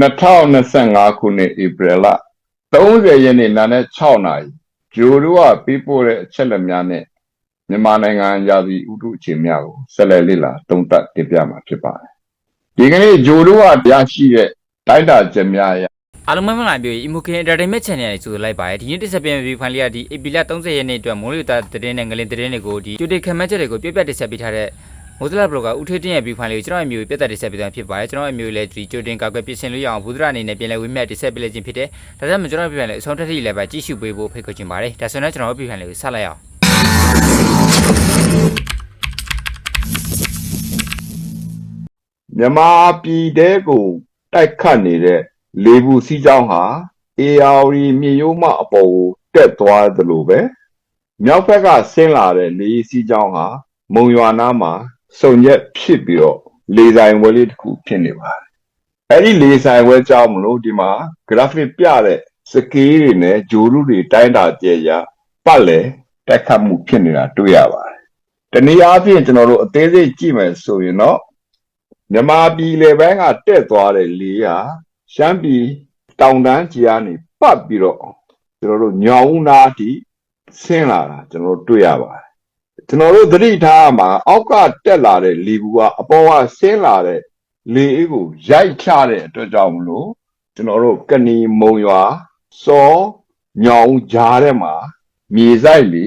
2025ခုနှစ်ဧပြီလ30ရက်နေ့နာနဲ့6နာရီဂျိုတို့ကပေးပို့တဲ့အချက်လက်များနဲ့မြန်မာနိုင်ငံရာသီဥတုအခြေများကိုဆက်လက်လေ့လာသုံးသပ်တင်ပြမှာဖြစ်ပါတယ်။ဒီကနေ့ဂျိုတို့ကရရှိတဲ့တိုက်တာချက်များအရအားလုံးမင်္ဂလာပါ Emokin Entertainment Channel နဲ့ကြိုဆိုလိုက်ပါတယ်ဒီနေ့တစ်ဆက်ပြန်ပြီးဖိုင်လေးကဒီ AP လ30ရက်နေ့အတွက်မိုးလေဝသသတင်းနဲ့ငလင်သတင်းတွေကိုဒီကြိုတင်ခံမှတ်ချက်တွေကိုပြပြတက်ဆက်ပေးထားတဲ့ မိုးစလာဘလော့ကဦးထေးတင်ရဲ့ပြီးဖိုင်လေးကိုကျွန်တော်အမျိုးပြတ်တက်တက်ဆက်ပေးသွားဖြစ်ပါတယ်ကျွန်တော်အမျိုးလည်းဒီကြိုတင်ကောက်ွယ်ပြင်ဆင်လို့ရအောင်ဘုဒ္ဓအနေနဲ့ပြန်လဲဝိမြတ်တက်ဆက်ပေးလိုက်ခြင်းဖြစ်တယ်ဒါကြောင့်ကျွန်တော်ပြန်လဲအဆုံးထက်ထိလည်းပဲကြည့်ရှုပေးဖို့ဖိတ်ခေါ်ချင်ပါတယ်ဒါဆိုရင်ကျွန်တော်ပြီးဖိုင်လေးကိုဆက်လိုက်အောင်မြန်မာပြည်တဲကိုတိုက်ခတ်နေတဲ့လေဘူးစီးကြောင်းဟာ AR မြေရိုးမအပေါ်ကိုတက်သွားသလိုပဲမြောက်ဘက်ကဆင်းလာတဲ့လေစီးကြောင်းဟာမုံရွာနားမှာ စုံရက်ဖြစ်ပြီးတော့လေဆိုင်ဝဲလေးတစ်ခုဖြစ်နေပါတယ်အဲ့ဒီလေဆိုင်ဝဲကြောင်းမလို့ဒီမှာ graphic ပြတဲ့စကေးတွေနဲ့ဂျိုလူတွေတိုင်းတာကျဲရပတ်လေတက်ခတ်မှုဖြစ်နေတာတွေ့ရပါတယ်တနည်းအားဖြင့်ကျွန်တော်တို့အသေးစိတ်ကြည့်မယ်ဆိုရင်တော့မြန်မာပြည်လေပိုင်းကတက်သွားတဲ့လေဟာရှမ်းပြည်တောင်တန်းကြီးကနေပတ်ပြီးတော့ကျွန်တော်တို့ညောင်ဦးနာအထိဆင်းလာတာကျွန်တော်တို့တွေ့ရပါတယ် ကျွန်တော်တို့သတိထားရမှာအောက်ကတက်လာတဲ့လေဘူးကအပေါ်ကဆင်းလာတဲ့လေအေးကိုရိုက်ချတဲ့အတွက်ကြောင့်မလို့ကျွန်တော်တို့ကဏီမုံရွာစောညောင်ဦးကြားထဲမှာမြေဆိုင်လေ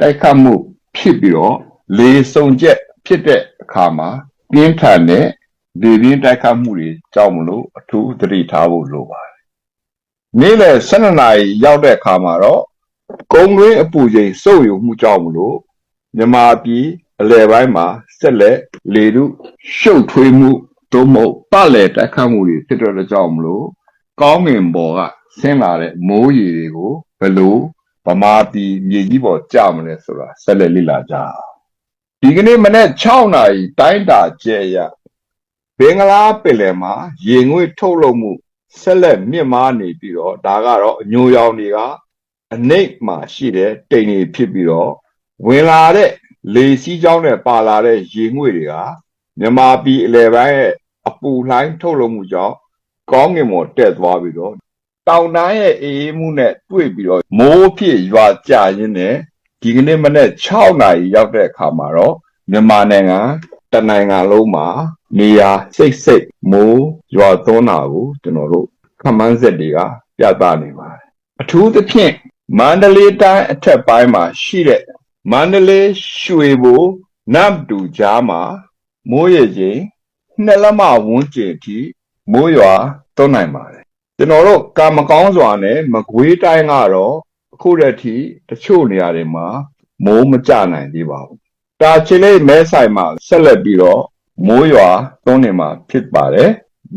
တိုက်ခတ်မှုဖြစ်ပြီးတော့လေစုံချက်ဖြစ်တဲ့အခါမှာပြင်းထန်တဲ့လေပြင်းတိုက်ခတ်မှုတွေကြောင့်မလို့အထူးသတိထားဖို့လိုပါတယ်။နေ့လယ်12နာရီရောက်တဲ့အခါမှာတော့ကုန်းတွင်းအပူချိန်စုပ်ယူမှုကြောင့်မလို့ မြမာပြည်အလဲပိုင်းမှာဆက်လက်လေထုရှုပ်ထွေးမှုသို့မဟုတ်ပလဲတိုက်ခတ်မှုတွေဖြစ်တဲ့ကြောင့်မလို့ကောင်းငင်ပေါ်ကဆင်းလာတဲ့မိုးရေတွေကိုဘယ်လိုဗမာပြည်မြေကြီးပေါ်ကျမလဲဆိုတာဆက်လက်လေ့လာကြအောင်။ဒီကနေ့မနေ့6နာရီတိုင်းတာကျဲရဘင်္ဂလားပင်လယ်မှာရေငွေ့ထုတ်လုပ်မှုဆက်လက်မြင့်မားနေပြီးတော့ဒါကတော့အညိုရောင်တွေကအနိတ်မှာရှိတဲ့တိမ်တွေဖြစ်ပြီးတော့ ဝင်လာတဲ့လေစီးကြောင်းနဲ့ပါလာတဲ့ရေငွေ့တွေကမြန်မာပြည်အလယ်ပိုင်းရဲ့အပူလှိုင်းထုတ်လုပ်မှုကြောင့်ကောင်းငင်ပေါ်တက်သွားပြီးတော့တောင်တန်းရဲ့အေးအေးမှုနဲ့တွေ့ပြီးတော့မိုးဖြစ်ရွာကျရင်းနဲ့ဒီကနေ့မနေ့6နာရီရောက်တဲ့အခါမှာတော့မြန်မာနိုင်ငံတနိုင်ငံလုံးမှာနေရာစိတ်စိတ်မိုးရွာသွန်းတာကိုကျွန်တော်တို့ခမန်းဆက်တွေကပြသနေပါတယ်အထူးသဖြင့်မန္တလေးတိုင်းအထက်ပိုင်းမှာရှိတဲ့ မန္တလေးရွှေဘိုနမ်တူကြားမှာမိုးရေချိန်နှစ်လက်မဝန်းကျင်အထိမိုးရွာသွန်းနိုင်ပါတယ်ကျွန်တော်တို့ကာမကောင်းစွာနဲ့မကွေးတိုင်းကတော့အခုတည်းထိတချို့နေရာတွေမှာမိုးမကျနိုင်သေးပါဘူးတာချီလေးမဲဆိုင်မှာဆက်လက်ပြီးတော့မိုးရွာသွန်းနေမှာဖြစ်ပါတယ်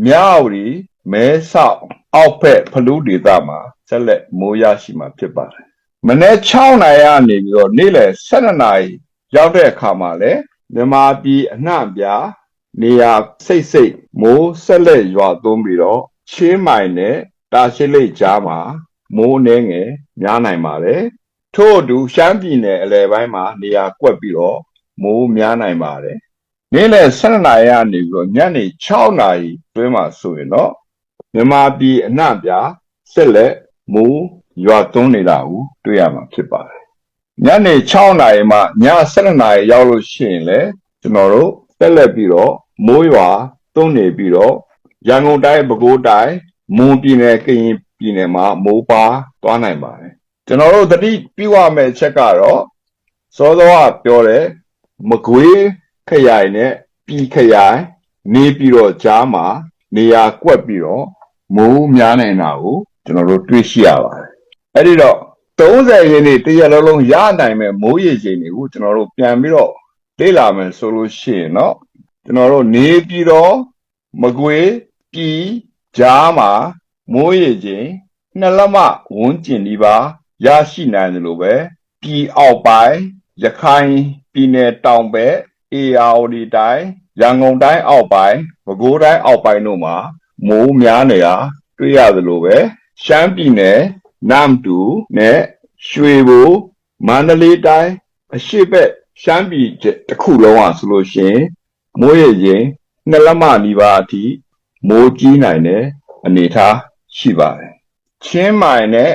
မြဝတီမဲဆောက်အောက်ဖက်ဖလူးဒေသမှာဆက်လက်မိုးရရှိမှာဖြစ်ပါတယ် မနေ့6နာရီကနေပြီးတော့နေ့လယ်12နာရီရောက်တဲ့အခါမှာလဲမြန်မာပြည်အနှံ့အပြားနေရာစိတ်စိတ်မိုးဆက်လက်ရွာသွန်းပြီးတော့ချင်းမိုင်နဲ့တာရှိလိတ်ကြားမှာမိုးအနှဲငယ်များနိုင်ပါတယ်ထို့အတူရှမ်းပြည်နယ်အလယ်ပိုင်းမှာနေရာကွက်ပြီးတော့မိုးများနိုင်ပါတယ်နေ့လယ်12နာရီကနေပြီးတော့ညနေ6နာရီတွင်းမှာဆိုရင်တော့မြန်မာပြည်အနှံ့အပြားဆက်လက်မိုး ရွာသွန်းနေတာကိုတွေ့ရမှာဖြစ်ပါတယ်ညနေ6နာရီမှည7နာရီရောက်လို့ရှိရင်လည်းကျွန်တော်တို့ဆက်လက်ပြီးတော့မိုးရွာသွန်းနေပြီးတော့ရန်ကုန်တိုင်းပဲခူးတိုင်းမွန်ပြည်နယ်ကရင်ပြည်နယ်မှာမိုးပါသွားနိုင်ပါတယ်ကျွန်တော်တို့သတိပြုရမယ့်အချက်ကတော့စောစောကပြောတယ်မကွေးခရိုင်နဲ့ပြည်ခရိုင်နေပြီးတော့ကြားမှာနေရာကွက်ပြီးတော့မိုးများနိုင်တာကိုကျွန်တော်တို့တွေ့ရှိရပါတယ် အဲ့ဒီတော့30ရင်းနေတရက်လုံးလုံးရနိုင်မဲ့မိုးရေချိန်တွေကိုကျွန်တော်တို့ပြန်ပြီးတော့လေ့လာမယ်ဆိုလို့ရှိရင်เนาะကျွန်တော်တို့နေပြီးတော့မကွေးပြည်ကြားမှာမိုးရေချိန်နှစ်လက်မဝန်းကျင်ဒီပါရရှိနိုင်တယ်လို့ပဲပြည်အောက်ပိုင်းရခိုင်ပြည်နယ်တောင်ဘက် ARD တိုင်းရန်ကုန်တိုင်းအောက်ပိုင်းပဲခူးတိုင်းအောက်ပိုင်းတို့မှာမိုးများနေတာတွေ့ရတယ်လို့ပဲရှမ်းပြည်နယ် နမ်တူနဲ့ရွှေဘိုမန္တလေးတိုင်းအရှိဘက်ရှမ်းပြည်တစ်ခုလုံးอ่ะဆိုလို့ရှိရင်မိုးရေချိန်နှစ်လက်မနီးပါးအထိမိုးကြီးနိုင်တယ်အနေအထားရှိပါတယ်ချင်းမိုင်နဲ့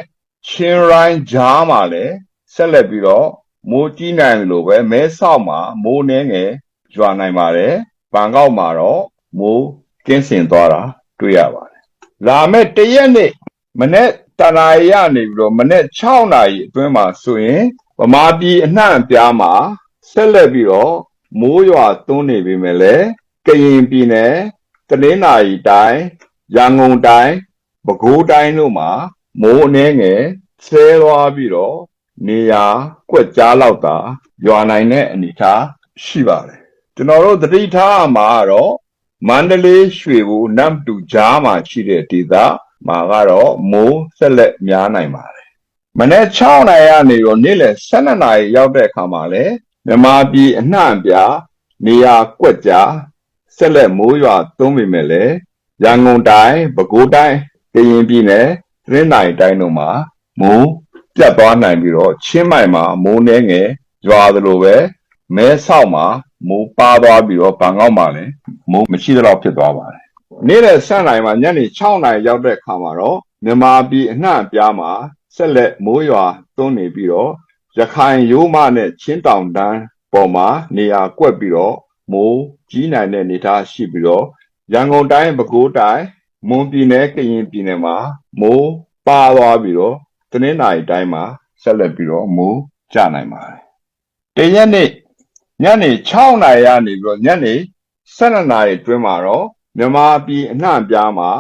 ချင်းရိုင်းကြားမှာလည်းဆက်လက်ပြီးတော့မိုးကြီးနိုင်တယ်လို့ပဲမဲဆောက်မှာမိုးနှဲငယ်ရွာနိုင်ပါတယ်ဘန်ကောက်မှာတော့မိုးကင်းစင်သွားတာတွေ့ရပါတယ်လာမယ့်တရက်နေ့ မနေ့တနာရီရနေပြီးတော့မနေ့6နာရီအတွင်းမှာဆိုရင်ဗမာပြည်အနှံ့အပြားမှာဆက်လက်ပြီးတော့မိုးရွာသွန်းနေပြီမဲ့လေကရင်ပြည်နယ်တနင်္သာရီတိုင်းရန်ကုန်တိုင်းပဲခူးတိုင်းတို့မှာမိုးအနှဲငယ်ဆဲသွားပြီးတော့နေရာကွက်ကြားလောက်သာရွာနိုင်တဲ့အနေအထားရှိပါတယ်ကျွန်တော်တို့သတိထားရမှာကတော့မန္တလေးရွှေဘူနမ်တူကြားမှာရှိတဲ့ဒေသ မှာကတော့မိုးဆက်လက်များနိုင်ပါတယ်မနေ့6နိုင်ရနေတော့နေ့လယ်12နာရီရောက်တဲ့အခါမှာလည်းမြန်မာပြည်အနှံ့အပြားနေရာကွက်ကြားဆက်လက်မိုးရွာသွန်းပေမဲ့လည်းရန်ကုန်တိုင်းပဲခူးတိုင်းကရင်ပြည်နယ်သရင်းနိုင်တိုင်းတို့မှာမိုးပြတ်သွားနိုင်ပြီးတော့ချင်းမိုင်မှာမိုးနှဲငယ်ရွာသလိုပဲမဲဆောက်မှာမိုးပါသွားပြီးတော့ဘန်ကောက်မှာလည်းမိုးမရှိတော့ဖြစ်သွားပါတယ် နေ့လယ်7နာရီမှာညနေ6နာရီရောက်တဲ့အခါမှာတော့မြန်မာပြည်အနှံ့အပြားမှာဆက်လက်မိုးရွာသွန်းနေပြီးတော့ရခိုင်ရိုးမနဲ့ချင်းတောင်တန်းပေါ်မှာနေရာကွက်ပြီးတော့မိုးကြီးနိုင်တဲ့အနေအထားရှိပြီးတော့ရန်ကုန်တိုင်းပဲခူးတိုင်းမွန်ပြည်နယ်ကရင်ပြည်နယ်မှာမိုးပါသွားပြီးတော့တနင်္သာရီတိုင်းမှာဆက်လက်ပြီးတော့မိုးကျနိုင်ပါတယ်။တရက်နေ့ညနေ6နာရီကနေပြီးတော့ညနေ12နာရီအတွင်းမှာတော့ မြန်မာပြည်အနှံ့အပြားမှာ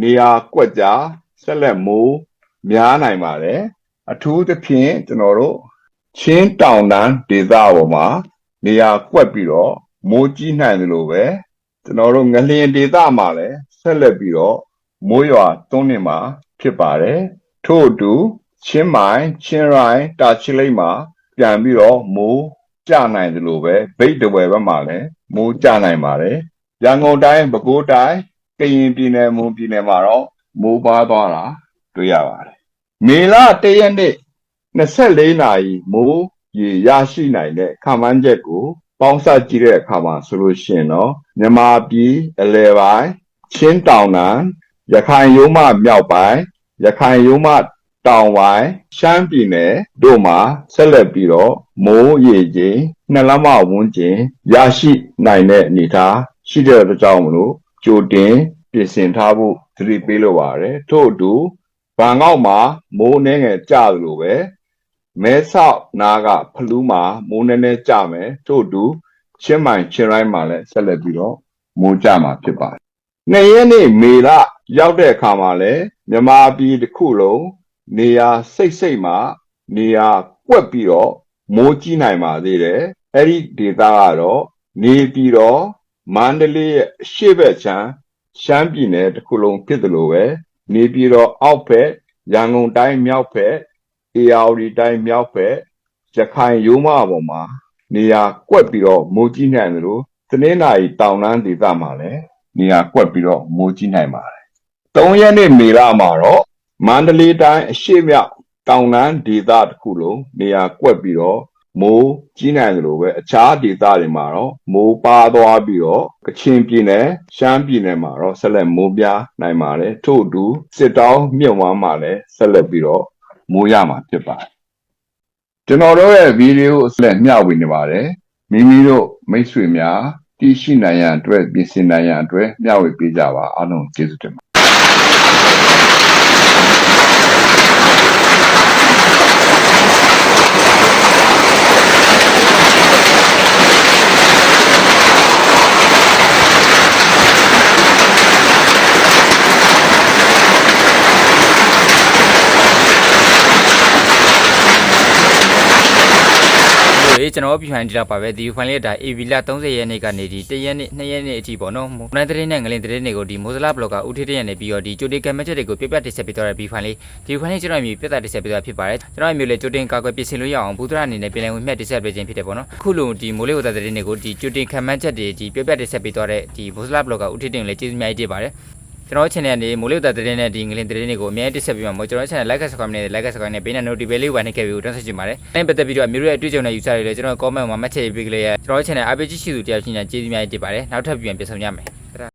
နေရာကွက်ကြားဆက်လက်မိုးများနိုင်ပါတယ်အထူးသဖြင့်ကျွန်တော်တို့ချင်းတောင်တန်းဒေသပေါ်မှာ နေရာကွက်ပြီးတော့မိုးကြီးနိုင်တယ်လို့ပဲကျွန်တော်တို့ငလျင်ဒေသမှာလည်းဆက်လက်ပြီးတော့မိုးရွာသွန်းနေမှာဖြစ်ပါတယ်ထို့အတူချင်းမိုင်ချင်းရိုင်းတာချီလိတ်မှာ ပြန်ပြီးတော့မိုးကျနိုင်တယ်လို့ပဲဗိတ်တဝယ်ဘက်မှာလည်းမိုးကျနိုင်ပါတယ် ရန်ကုန်တိုင်းပဲခူးတိုင်းကရင်ပြည်နယ်မွန်ပြည်နယ်မှာတော့မိုးပါသွားတာတွေ့ရပါတယ်။မေလ၁ရက်နေ့24နာရီမိုးရေရရှိနိုင်တဲ့ခန့်မှန်းချက်ကို ပေါင်းစပ်ကြည့်တဲ့အခါမှာဆိုလို့ရှိရင်တော့မြန်မာပြည်အလဲပိုင်းချင်းတောင်တန်းရခိုင်ရိုးမမြောက်ပိုင်းရခိုင်ရိုးမတောင်ပိုင်းရှမ်းပြည်နယ်တို့မှာဆက်လက်ပြီးတော့မိုးရေချိန်နှစ်လမဝန်းကျင်ရရှိနိုင်တဲ့အနေအထား ရှိတဲ့အတွက်ကြောင့်မလို့ကြိုတင်ပြင်ဆင်ထားဖို့သတိပေးလိုပါတယ်ထို့အတူဘန်ကောက်မှာမိုးနှဲငယ်ကျသလိုပဲမဲဆောက်နားကဖလူးမှာမိုးနှဲနှဲကျမယ်ထို့အတူချင်းမိုင်ချင်းရိုင်းမှာလည်းဆက်လက်ပြီးတော့မိုးကျမှာဖြစ်ပါတယ်နှစ်ရက်နေ့မေလရောက်တဲ့အခါမှာလည်းမြန်မာပြည်တစ်ခုလုံးနေရာစိတ်စိတ်မှာနေရာကွက်ပြီးတော့မိုးကြီးနိုင်ပါသေးတယ်အဲ့ဒီဒေသကတော့နေပြီးတော့ မန္တလေးရဲ့အရှေ့ဘက်ခြမ်းရှမ်းပြည်နယ်တစ်ခုလုံးဖြစ်တယ်လို့ပဲနေပြည်တော်အောက်ဘက်ရန်ကုန်တိုင်းမြောက်ဘက်အေရဝတီတိုင်းမြောက်ဘက်ရခိုင်ရိုးမပေါ်မှာနေရာကွက်ပြီးတော့မိုးကြီးနိုင်တယ်လို့တနင်္လာရီတောင်တန်းဒေသမှာလည်းနေရာကွက်ပြီးတော့မိုးကြီးနိုင်ပါတယ်။၃ရက်နေ့မေလမှာတော့မန္တလေးတိုင်းအရှေ့မြောက်တောင်တန်းဒေသတစ်ခုလုံးနေရာကွက်ပြီးတော့ မိုးကြီးနိုင်တယ်လို့ပဲအခြားဒေသတွေမှာတော့မိုးပါသွားပြီးတော့ကချင်ပြည်နယ်ရှမ်းပြည်နယ်မှာတော့ဆက်လက်မိုးပြားနိုင်ပါတယ်ထို့အတူစစ်တောင်းမြုံဝမ်းမှာလည်းဆက်လက်ပြီးတော့မိုးရမှာဖြစ်ပါတယ်ကျွန်တော်တို့ရဲ့ဗီဒီယိုအစလက်မျှဝေနေပါတယ်မိမိတို့မိတ်ဆွေများတည်ရှိနိုင်ရန်အတွက်ပြင်ဆင်နိုင်ရန်အတွက်မျှဝေပေးကြပါအားလုံးကျေးဇူးတင်ပါ ဟိုကျွန်တော်ပြန်ကြည့်တော့ပါပဲဒီဖိုင်လေးဒါ AB လ30ရက်နေ့ကနေဒီ1ရက်နေ့2ရက်နေ့အထိပေါ့နော်မိုးနိုင်တဲ့နဲ့ငလင်တဲ့တွေကိုဒီမိုဇလာဘလော့ကဦးထေးတဲ့ရနေပြီးတော့ဒီကြိုတင်ကမ်မက်ချက်တွေကိုပြပြတင်ဆက်ပေးတော့တဲ့ဒီဖိုင်လေးဒီဖိုင်လေးကျွန်တော်အမျိုးပြသတင်ဆက်ပေးတော့ဖြစ်ပါတယ်ကျွန်တော်အမျိုးလေးကြိုတင်ကာကွယ်ပြင်ဆင်လို့ရအောင်ဘူးဒရအနေနဲ့ပြည်လည်ဝင်မြတ်တင်ဆက်ပေးခြင်းဖြစ်တယ်ပေါ့နော်အခုလိုဒီမိုးလေးဝတ်တဲ့တွေကိုဒီကြိုတင်ကမ်မက်ချက်တွေဒီပြပြတင်ဆက်ပေးတော့တဲ့ဒီမိုဇလာဘလော့ကဦးထေးတဲ့လည်းကျေးဇူးအများကြီးတင်ပါတယ် ကျွန်တော် channel ကနေမိုးလေဝသသတင်းနဲ့ဒီငလင်သတင်းတွေကိုအများကြီးတက်ဆက်ပြီးမှာမို့ကျွန်တော် channel like subscribe နဲ့ like subscribe နဲ့ဘေးနဲ့ notification လေးဝင်နေခဲ့ပြီးတော့တက်ဆက်ချင်ပါတယ်။အဲ့ပတ်သက်ပြီးတော့အမျိုးရဲ့အတွေ့အကြုံနဲ့ယူဆရလေကျွန်တော် comment မှာမှတ်ချက်ရေးပေးကြလေကျွန်တော် channel RPG ရှိသူတယောက်ချင်းချင်းကျေးဇူးများတင်ပါတယ်။နောက်ထပ်ပြန်ပြန်ဆောင်ကြမယ်။